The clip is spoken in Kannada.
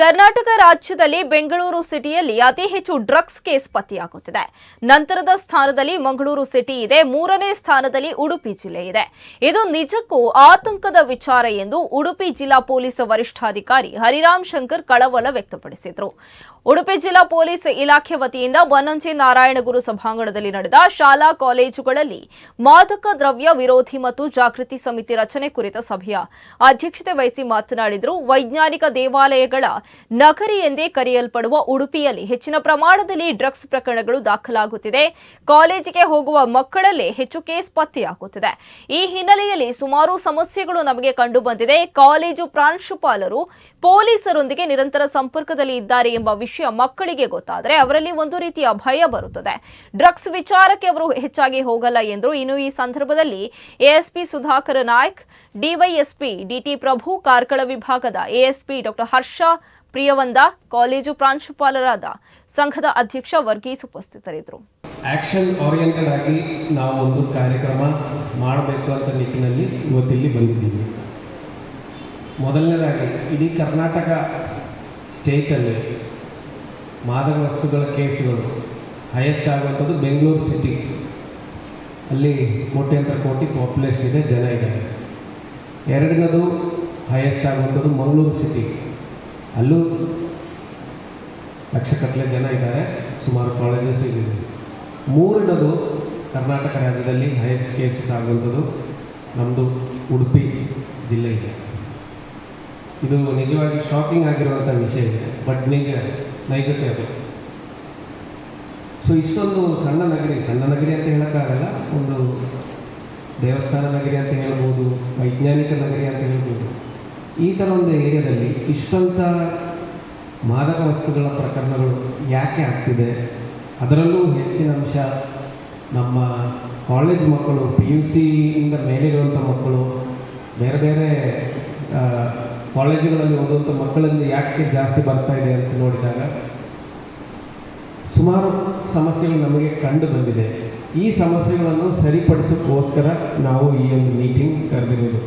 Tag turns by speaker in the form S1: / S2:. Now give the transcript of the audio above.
S1: ಕರ್ನಾಟಕ ರಾಜ್ಯದಲ್ಲಿ ಬೆಂಗಳೂರು ಸಿಟಿಯಲ್ಲಿ ಅತಿ ಹೆಚ್ಚು ಡ್ರಗ್ಸ್ ಕೇಸ್ ಪತ್ತೆಯಾಗುತ್ತಿದೆ. ನಂತರದ ಸ್ಥಾನದಲ್ಲಿ ಮಂಗಳೂರು ಸಿಟಿ ಇದೆ. ಮೂರನೇ ಸ್ಥಾನದಲ್ಲಿ ಉಡುಪಿ ಜಿಲ್ಲೆ ಇದೆ. ಇದು ನಿಜಕ್ಕೂ ಆತಂಕದ ವಿಚಾರ ಎಂದು ಉಡುಪಿ ಜಿಲ್ಲಾ ಪೊಲೀಸ್ ವರಿಷ್ಠಾಧಿಕಾರಿ ಹರಿರಾಮ್ ಶಂಕರ್ ಕಳವಳ ವ್ಯಕ್ತಪಡಿಸಿದರು. ಉಡುಪಿ ಜಿಲ್ಲಾ ಪೊಲೀಸ್ ಇಲಾಖೆ ವತಿಯಿಂದ ಬನ್ನಂಜೆ ನಾರಾಯಣಗುರು ಸಭಾಂಗಣದಲ್ಲಿ ನಡೆದ ಶಾಲಾ ಕಾಲೇಜುಗಳಲ್ಲಿ ಮಾದಕ ದ್ರವ್ಯ ವಿರೋಧಿ ಮತ್ತು ಜಾಗೃತಿ ಸಮಿತಿ ರಚನೆ ಕುರಿತ ಸಭೆಯ ಅಧ್ಯಕ್ಷತೆ ವಹಿಸಿ ಮಾತನಾಡಿದರು. ವೈಜ್ಞಾನಿಕ ದೇವಾಲಯಗಳ ನಗರಿ ಎಂದೇ ಕರೆಯಲ್ಪಡುವ ಉಡುಪಿಯಲ್ಲಿ ಹೆಚ್ಚಿನ ಪ್ರಮಾಣದಲ್ಲಿ ಡ್ರಗ್ಸ್ ಪ್ರಕರಣಗಳು ದಾಖಲಾಗುತ್ತಿದೆ. ಕಾಲೇಜಿಗೆ ಹೋಗುವ ಮಕ್ಕಳಲ್ಲೇ ಹೆಚ್ಚು ಕೇಸ್ ಪತ್ತೆಯಾಗುತ್ತಿದೆ. ಈ ಹಿನ್ನೆಲೆಯಲ್ಲಿ ಸುಮಾರು ಸಮಸ್ಯೆಗಳು ನಮಗೆ ಕಂಡು ಬಂದಿದೆ ಕಾಲೇಜು ಪ್ರಾಂಶುಪಾಲರು ಪೊಲೀಸರೊಂದಿಗೆ ನಿರಂತರ ಸಂಪರ್ಕದಲ್ಲಿ ಇದ್ದಾರೆ ಎಂಬ ವಿಷಯ ಮಕ್ಕಳಿಗೆ ಗೊತ್ತಾದರೆ ಅವರಲ್ಲಿ ಒಂದು ರೀತಿಯ ಭಯ ಬರುತ್ತದೆ. ಡ್ರಗ್ಸ್ ವಿಚಾರಕ್ಕೆ ಅವರು ಹೆಚ್ಚಾಗಿ ಹೋಗಲ್ಲ ಎಂದರು. ಇನ್ನು ಈ ಸಂದರ್ಭದಲ್ಲಿ ASP Sudhakar Naik, DYSP DT Prabhu, Karkala ವಿಭಾಗದ ASP doctor Harsha Priyavanda college ಪ್ರಾಂಶುಪಾಲರಾದ ಸಂಘದ ಅಧ್ಯಕ್ಷ ವರ್ಗೀಸ್ ಉಪಸ್ಥಿತರಿದ್ದರು.
S2: ಆಕ್ಷನ್ ಓರಿಯೆಂಟೆಡ್ ಆಗಿ ನಾವು ಒಂದು ಕಾರ್ಯಕ್ರಮ ಮಾಡಬೇಕು ಅಂತ ನಿಟ್ಟಿನಲ್ಲಿ ಇವತ್ತಿಲ್ಲಿ ಬಂದಿದ್ದೀವಿ. ಮೊದಲನೇದಾಗಿ, ಇಡೀ ಕರ್ನಾಟಕ ಸ್ಟೇಟಲ್ಲಿ ಮಾದಕ ವಸ್ತುಗಳ ಕೇಸುಗಳು ಹೈಯೆಸ್ಟ್ ಆಗುವಂಥದ್ದು ಬೆಂಗಳೂರು ಸಿಟಿ ಅಲ್ಲಿ ಕೋಟ್ಯಂತರ ಕೋಟಿ ಪಾಪ್ಯುಲೇಷನ್ ಇದೆ, ಜನ ಇದೆ ಎರಡನೇದು ಹೈಯೆಸ್ಟ್ ಆಗುವಂಥದ್ದು ಮಂಗಳೂರು ಸಿಟಿ ಅಲ್ಲೂ ಲಕ್ಷಗಟ್ಟಲೆ ಜನ ಇದ್ದಾರೆ. ಸುಮಾರು ಕಾಲೇಜಸ್ ಇದೆ. ಮೂರನೇದು ಕರ್ನಾಟಕ ರಾಜ್ಯದಲ್ಲಿ ಹೈಯೆಸ್ಟ್ ಕೇಸಸ್ ಆಗುವಂಥದ್ದು ನಮ್ಮದು ಉಡುಪಿ ಜಿಲ್ಲೆ ಇದೆ. ಇದು ನಿಜವಾಗಿ ಶಾಕಿಂಗ್ ಆಗಿರುವಂಥ ವಿಷಯ ಇದೆ. ಬಟ್ ನಿಜ, ನೈಜತೆ ಅದು. ಸೊ ಇಷ್ಟೊಂದು ಸಣ್ಣ ನಗರಿ ಸಣ್ಣ ನಗರಿ ಅಂತ ಹೇಳೋಕ್ಕಾಗಲ್ಲ. ಒಂದು ದೇವಸ್ಥಾನ ನಗರಿ ಅಂತ ಹೇಳ್ಬೋದು, ವೈಜ್ಞಾನಿಕ ನಗರಿ ಅಂತ ಹೇಳ್ಬೋದು. ಈ ಥರ ಒಂದು ಏರಿಯಾದಲ್ಲಿ ಇಷ್ಟಂತ ಮಾದಕ ವಸ್ತುಗಳ ಪ್ರಕರಣಗಳು ಯಾಕೆ ಆಗ್ತಿದೆ? ಅದರಲ್ಲೂ ಹೆಚ್ಚಿನ ಅಂಶ ನಮ್ಮ ಕಾಲೇಜ್ ಮಕ್ಕಳು ಪಿ ಯು ಸಿಯಿಂದ ಮೇಲಿರುವಂಥ ಮಕ್ಕಳು, ಬೇರೆ ಬೇರೆ ಕಾಲೇಜುಗಳಲ್ಲಿ ಓದುವಂಥ ಮಕ್ಕಳಲ್ಲಿ ಯಾಕೆ ಜಾಸ್ತಿ ಬರ್ತಾ ಇದೆ ಅಂತ ನೋಡಿದಾಗ ಸುಮಾರು ಸಮಸ್ಯೆಗಳು ನಮಗೆ ಕಂಡು ಬಂದಿದೆ. ಈ ಸಮಸ್ಯೆಗಳನ್ನು ಸರಿಪಡಿಸೋಕ್ಕೋಸ್ಕರ ನಾವು ಈ ಒಂದು ಮೀಟಿಂಗ್ ಕರೆದಿರೋದು.